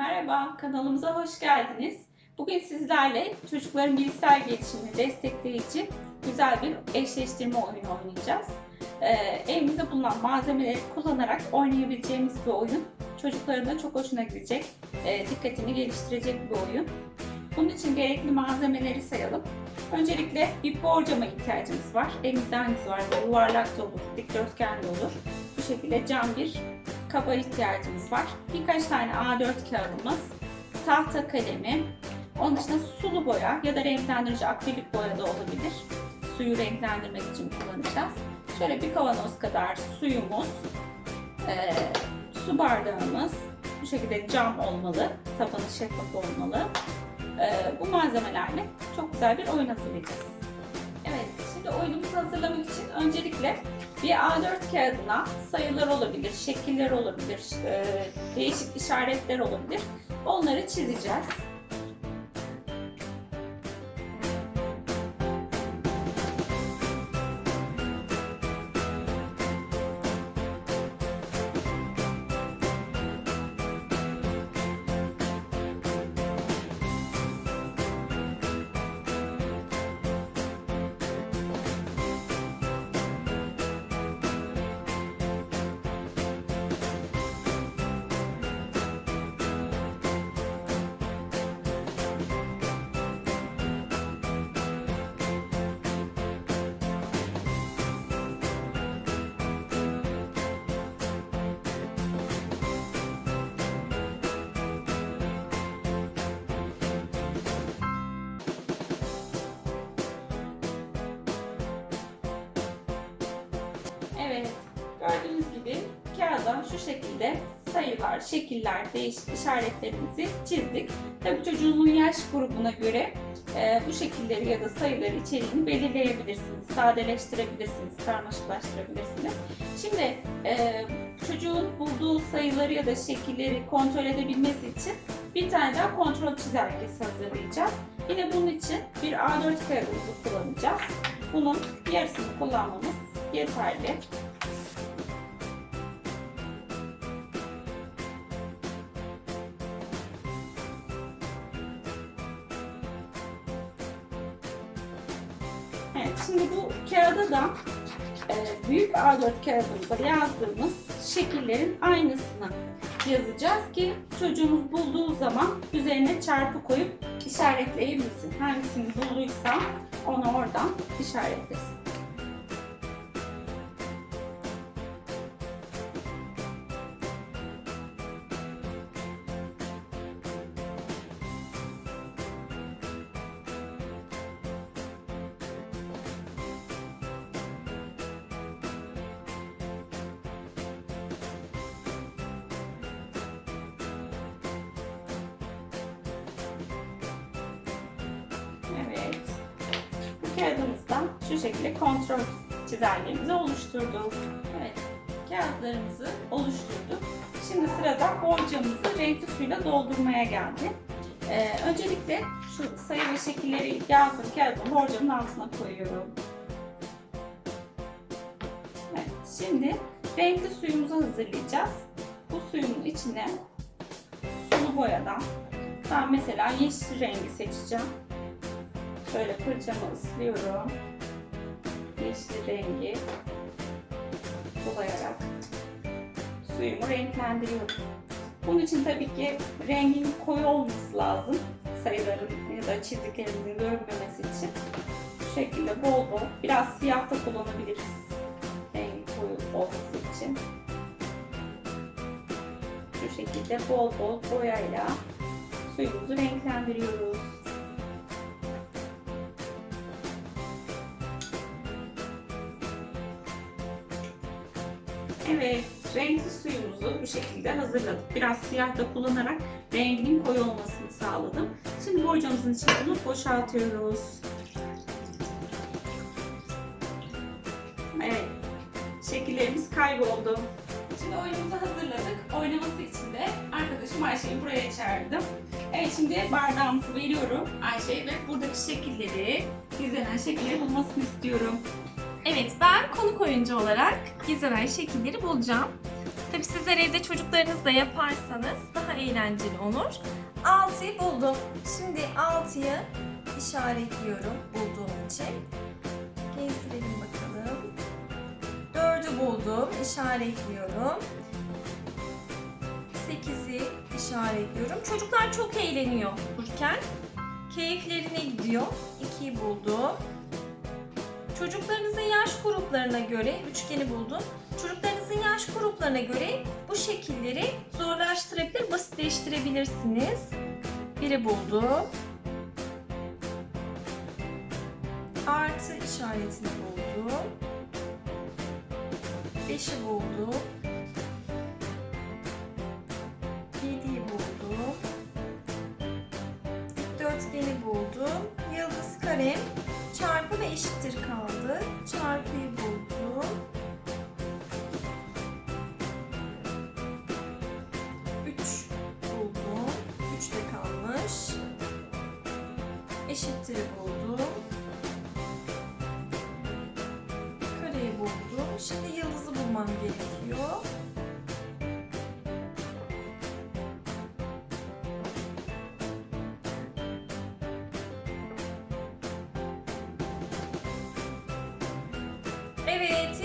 Merhaba, kanalımıza hoş geldiniz. Bugün sizlerle çocukların bilişsel gelişimini destekleyici güzel bir eşleştirme oyunu oynayacağız. Ee, evimizde bulunan malzemeleri kullanarak oynayabileceğimiz bir oyun. Çocukların da çok hoşuna gidecek, e, dikkatini geliştirecek bir oyun. Bunun için gerekli malzemeleri sayalım. Öncelikle bir borcama ihtiyacımız var. Elimizde hangisi var? Yuvarlak da olur, dikdörtgen de olur. Bu şekilde cam bir kaba ihtiyacımız var. Birkaç tane A4 kağıdımız, tahta kalemi, onun dışında sulu boya ya da renklendirici akrilik boya da olabilir. Suyu renklendirmek için kullanacağız. Şöyle bir kavanoz kadar suyumuz, e, su bardağımız, bu şekilde cam olmalı, tabanı şeffaf olmalı. E, bu malzemelerle çok güzel bir oyun hazırlayacağız. Şimdi oyunumuzu hazırlamak için öncelikle bir A4 kağıdına sayılar olabilir, şekiller olabilir, e, değişik işaretler olabilir. Onları çizeceğiz. Kağıda şu şekilde sayılar, şekiller, değişik işaretlerimizi çizdik. Tabii çocuğunuzun yaş grubuna göre e, bu şekilleri ya da sayıları içeriğini belirleyebilirsiniz, sadeleştirebilirsiniz, karmaşıklaştırabilirsiniz. Şimdi e, çocuğun bulduğu sayıları ya da şekilleri kontrol edebilmesi için bir tane daha kontrol çizelgesi hazırlayacağız. Yine bunun için bir A4 kağıdımızı kullanacağız. Bunun yarısını kullanmamız yeterli. Evet, şimdi bu kağıda da e, büyük A4 kağıdımıza yazdığımız şekillerin aynısını yazacağız ki çocuğumuz bulduğu zaman üzerine çarpı koyup işaretleyebilsin. Hangisini bulduysa onu oradan işaretlesin. Kağıdımızdan şu şekilde kontrol çizelgemizi oluşturduk. Evet. Kağıtlarımızı oluşturduk. Şimdi sırada borcamızı renkli suyla doldurmaya geldi. Ee, öncelikle şu sayı ve şekilleri yazdım kağıdın borcamın altına koyuyorum. Evet, şimdi renkli suyumuzu hazırlayacağız. Bu suyun içine sulu boyadan ben mesela yeşil rengi seçeceğim. Şöyle fırçamı ıslıyorum. Yeşil rengi bulayarak suyumu renklendiriyorum. Bunun için tabii ki rengin koyu olması lazım. Sayıların ya da çiziklerimizin görünmemesi için. Bu şekilde bol bol biraz siyah da kullanabiliriz. Rengi koyu olması için. Şu şekilde bol bol boyayla suyumuzu renklendiriyoruz. Evet, renkli suyumuzu bu şekilde hazırladık. Biraz siyah da kullanarak renginin koyu olmasını sağladım. Şimdi borcamızın içine bunu boşaltıyoruz. Evet, şekillerimiz kayboldu. Şimdi oyunumuzu hazırladık. Oynaması için de arkadaşım Ayşe'yi buraya çağırdım. Evet şimdi bardağımızı veriyorum Ayşe'ye ve buradaki şekilleri, gizlenen şekilleri bulmasını istiyorum. Evet ben konuk oyuncu olarak gizlenen şekilleri bulacağım. Tabii sizler evde çocuklarınızla yaparsanız daha eğlenceli olur. 6'yı buldum. Şimdi 6'yı işaretliyorum bulduğum için. Gezdirelim bakalım. 4'ü buldum. işaretliyorum. 8'i işaretliyorum. Çocuklar çok eğleniyor dururken. Keyiflerine gidiyor. 2'yi buldum. Çocuklarınızın yaş gruplarına göre üçgeni buldum. Çocuklarınızın yaş gruplarına göre bu şekilleri zorlaştırabilir, basitleştirebilirsiniz. Biri buldum. Artı işaretini buldum. Beşi buldum. Yediyi buldum. Dikdörtgeni buldum. Yıldız karem çarpı ve eşittir kaldı. Eşittir'i buldum. Kareyi buldum. Şimdi yıldızı bulmam gerekiyor. Evet,